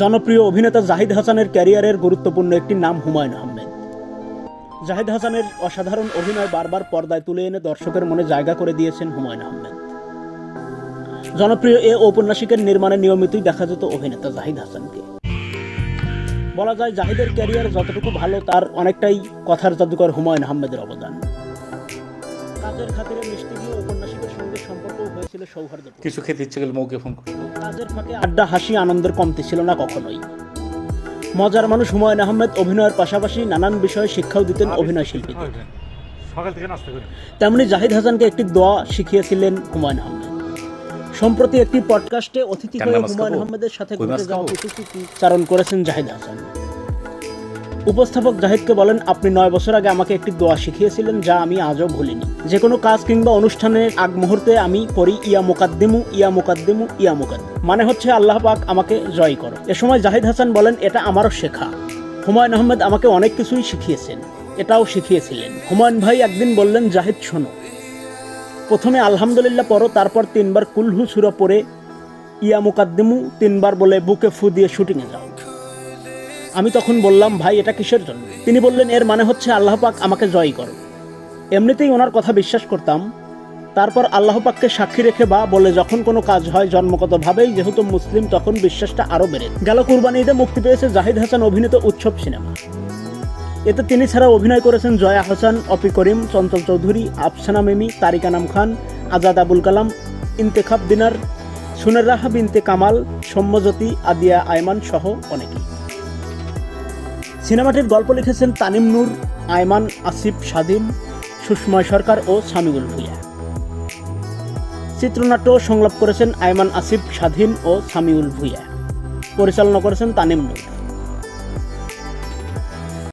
জনপ্রিয় অভিনেতা জাহিদ হাসানের ক্যারিয়ারের গুরুত্বপূর্ণ একটি নাম হুমায়ুন আহমেদ। জাহিদ হাসানের অসাধারণ অভিনয় বারবার পর্দায় তুলে এনে দর্শকের মনে জায়গা করে দিয়েছেন হুমায়ুন আহমেদ। জনপ্রিয় এ ঔপন্যাসিকের নির্মাণে নিয়মিতই দেখা যেত অভিনেতা জাহিদ হাসানকে। বলা যায়, জাহিদের ক্যারিয়ার যতটুকু ভালো, তার অনেকটাই কথার জাদুকর হুমায়ুন আহমেদের অবদান। কাজের খাতিরে মিষ্টি দিয়ে ঔপন্যাসিকের সঙ্গে সম্পর্ক হয়েছিল সৌহার্দ্য কিছু খেতে ইচ্ছে মৌকে ফোন করব কাজের ফাঁকে আড্ডা হাসি আনন্দের কমতি ছিল না কখনোই। মজার মানুষ হুমায়ুন আহমেদ অভিনয়ের পাশাপাশি নানান বিষয়ে শিক্ষাও দিতেন অভিনয় শিল্পীদের। সকাল থেকে নাস্তা করি। তেমনি জাহিদ হাসানকে একটি দোয়া শিখিয়েছিলেন হুমায়ুন আহমেদ। সম্প্রতি একটি পডকাস্টে অতিথি হয়ে হুমায়ুন আহমেদের সাথে ঘটে যাওয়া খাব? চারণ করেছেন জাহিদ হাসান। উপস্থাপক জাহিদকে বলেন, আপনি নয় বছর আগে আমাকে একটি দোয়া শিখিয়েছিলেন যা আমি আজও ভুলিনি। যে কোনো কাজ কিংবা অনুষ্ঠানের আগ মুহূর্তে আমি পড়ি, ইয়া মোকাদ্দিমু ইয়া মোকাদ্দিমু, ইয়া মোকাদ্দিম। মানে হচ্ছে, আল্লাহ পাক আমাকে জয় করো। এ সময় জাহিদ হাসান বলেন, এটা আমারও শেখা। হুমায়ুন আহমেদ আমাকে অনেক কিছুই শিখিয়েছেন, এটাও শিখিয়েছিলেন। হুমায়ুন ভাই একদিন বললেন, জাহিদ, শোনো। প্রথমে আলহামদুলিল্লাহ পড়ো, তারপর তিনবার কুলহু সুরা পরে ইয়া মুকাদ্দিমু তিনবার বলে বুকে ফু দিয়ে শুটিংয়ে যাও। আমি তখন বললাম, ভাই, এটা কিসের জন্য? তিনি বললেন, এর মানে হচ্ছে আল্লাহ পাক আমাকে জয় করো। এমনিতেই ওনার কথা বিশ্বাস করতাম। তারপর আল্লাহ পাককে সাক্ষী রেখে বা বলে, যখন কোনো কাজ হয় জন্মগতভাবেই, যেহেতু মুসলিম, তখন বিশ্বাসটা আরও বেড়ে গেল কুরবানি ঈদে মুক্তি পেয়েছে জাহিদ হাসান অভিনীত উৎসব সিনেমা। এতে তিনি ছাড়া অভিনয় করেছেন জয়া হাসান, অপি করিম, চঞ্চল চৌধুরী, আফসানা মিমি, তারিকা নাম খান আজাদ আবুল কালাম, ইন্তেখাব দিনার সুনের রাহা বিনতে কামাল, সৌম্যজ্যোতি, আদিয়া আয়মান সহ অনেকেই। সিনেমাটির গল্প লিখেছেন তানিম নূর, আয়মান, আসিফ, স্বাধীন সুষময় সরকার ও সামিউল ভুইয়া। চিত্রনাট্য সংলাপ করেছেন আয়মান, আসিফ, স্বাধীন ও সামিউল ভুইয়া। পরিচালনা করেছেন তানিম নূর।